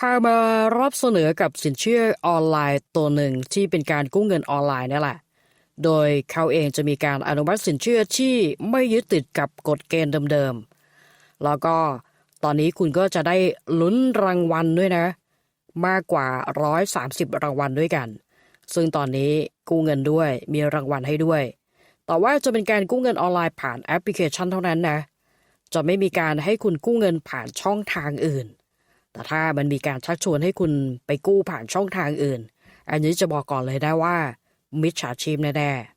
พามารับเสนอกับสินเชื่อออนไลน์ตัวหนึ่งที่เป็นการกู้เงินออนไลน์นี่แหละ โดยเขาเองจะมีการอนุมัติสินเชื่อที่ไม่ยึดติดกับกฎเกณฑ์เดิมๆ แล้วก็ตอนนี้คุณก็จะได้ลุ้นรางวัลด้วยนะ มากกว่า 130 รางวัลด้วยกัน ซึ่งตอนนี้กู้เงินด้วยมีรางวัลให้ด้วย แต่ว่าจะเป็นการกู้เงินออนไลน์ผ่านแอปพลิเคชันเท่านั้นนะ จะไม่มีการให้คุณกู้เงินผ่านช่องทางอื่น แต่ถ้ามันมีการชักชวนให้คุณไปกู้ผ่านช่องทางอื่น อันนี้จะบอกก่อนเลยได้ว่า มิจฉาชีพแน่ๆ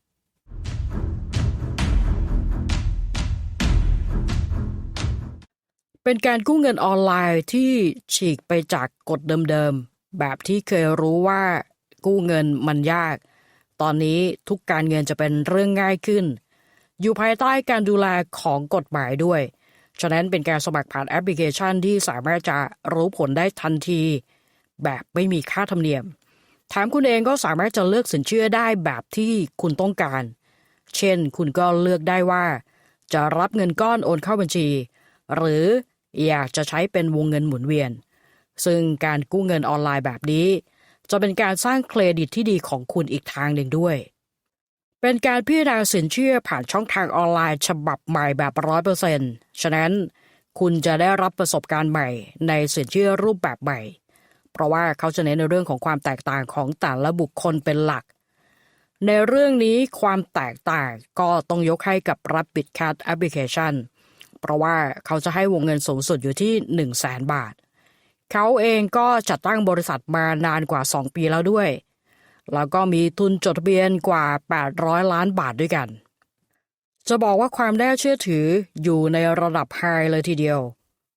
เป็นการกู้เงินออนไลน์ที่ฉีกไปจากกฎเดิมๆ แบบที่เคยรู้ว่ากู้เงินมันยาก ตอนนี้ทุกการเงินจะเป็นเรื่องง่ายขึ้น อยู่ภายใต้การดูแลของกฎหมายด้วย ฉะนั้นเป็นการสมัครผ่านแอปพลิเคชันที่สามารถจะรู้ผลได้ทันที แบบไม่มีค่าธรรมเนียม ถามคุณเองก็สามารถจะเลือกสินเชื่อได้แบบที่คุณต้องการ เช่น คุณก็เลือกได้ว่า จะรับเงินก้อนโอนเข้าบัญชี หรืออยากจะใช้เป็นวงเงินหมุนเวียน ซึ่งการกู้เงินออนไลน์แบบนี้ จะเป็นการสร้างเครดิตที่ดีของคุณอีกทางหนึ่งด้วย เป็นการพิจารณาสินเชื่อผ่านช่องทางออนไลน์ฉบับใหม่แบบร้อยเปอร์เซ็นต์ฉะนั้นคุณจะได้รับประสบการณ์ใหม่ ในสินเชื่อรูปแบบใหม่ เพราะว่าเขาจะเน้นในเรื่องของความแตกต่างของแต่ละบุคคลเป็นหลัก ในเรื่องนี้ความแตกต่างก็ต้องยกให้กับรับบิดคัดแอปพลิเคชันเพราะว่าเขาจะให้วงเงินสูงสุดอยู่ที่ 1 0 0 0 0แสนบาท เขาเองก็จัดตั้งบริษัทมานานกว่า 2 ปีแล้วด้วย แล้วก็มีทุนจดทะเบียนกว่า 800 ล้านบาทด้วยกัน จะบอกว่าความน่าเชื่อถืออยู่ในระดับไฮเลยทีเดียว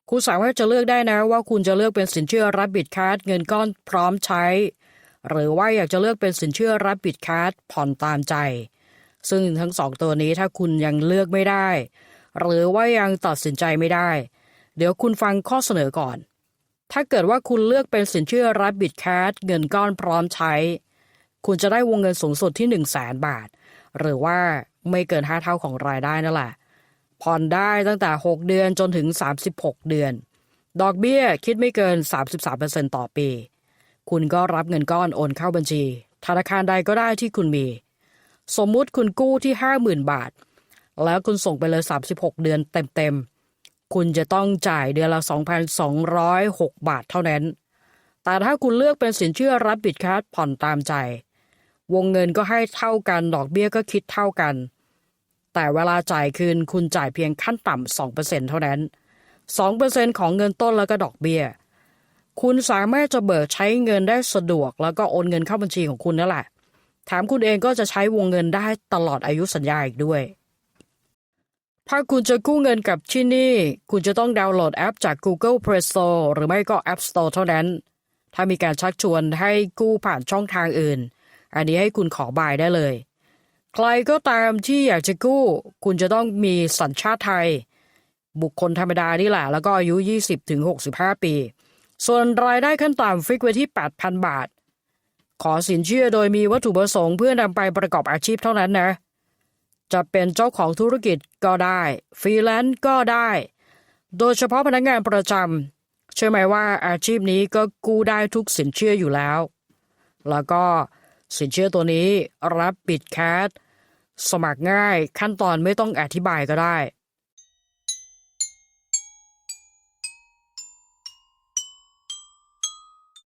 คุณสามารถจะเลือกได้นะว่าคุณจะเลือกเป็นสินเชื่อรับบิดคัดเงินก้อนพร้อมใช้ หรือว่าอยากจะเลือกเป็นสินเชื่อรับบิดคัดผ่อนตามใจ ซึ่งทั้งสองตัวนี้ถ้าคุณยังเลือกไม่ได้ หรือว่ายังตัดสินใจไม่ได้ เดี๋ยวคุณฟังข้อเสนอก่อน ถ้าเกิดว่าคุณเลือกเป็นสินเชื่อรับบิดคัดเงินก้อนพร้อมใช้ คุณจะได้วงเงินสูงสุดที่ 1 0 0 0 0แสนบาท หรือว่าไม่เกิน 5 เท่าของรายได้นั่นแหละผ่อนได้ตั้งแต่ 6 เดือนจนถึง 36 เดือน ดอกเบี้ยคิดไม่เกิน 33%ต่อปี คุณก็รับเงินก้อนโอนเข้าบัญชี ธนาคารใดก็ได้ที่คุณมี สมมุติคุณกู้ที่ 50,000 บาท แล้วคุณส่งไปเลย 36 เดือนเต็มๆ คุณจะต้องจ่ายเดือนละ 2,206 บาทเท่านั้น แต่ถ้าคุณเลือกเป็นสินเชื่อรับบิดคัดผ่อนตามใจ วงเงินก็ให้เท่ากัน ดอกเบี้ยก็คิดเท่ากัน แต่เวลาจ่ายคืนคุณจ่ายเพียงขั้นต่ำ2%เท่านั้น2%ของเงินต้นแล้วก็ดอกเบี้ย คุณสามารถจะเบิกใช้เงินได้สะดวก แล้วก็โอนเงินเข้าบัญชีของคุณนั่นแหละถามคุณเองก็จะใช้วงเงินได้ตลอดอายุสัญญาอีกด้วย ถ้าคุณจะกู้เงินกับที่นี่ คุณจะต้องดาวน์โหลดแอปจาก Google Play Store หรือไม่ก็ App Store เท่านั้น ถ้ามีการชักชวนให้กู้ผ่านช่องทางอื่น อันนี้ให้คุณขอบายได้เลย ใครก็ตามที่อยากจะกู้ คุณจะต้องมีสัญชาติไทย บุคคลธรรมดานี่แหละ แล้วก็อายุ 20-65 ปี ส่วนรายได้ขั้นต่ำฟิกไว้ที่ 8,000 บาท ขอสินเชื่อโดยมีวัตถุประสงค์เพื่อนำไปประกอบอาชีพเท่านั้นนะ จะเป็นเจ้าของธุรกิจก็ได้ ฟรีแลนซ์ก็ได้ โดยเฉพาะพนักงานประจำเชื่อไหมว่าอาชีพนี้ก็กู้ได้ทุกสินเชื่ออยู่แล้ว แล้วก็ สินเชื่อตัวนี้รับปิดแคสสมัครง่ายขั้นตอนไม่ต้องอธิบายก็ได้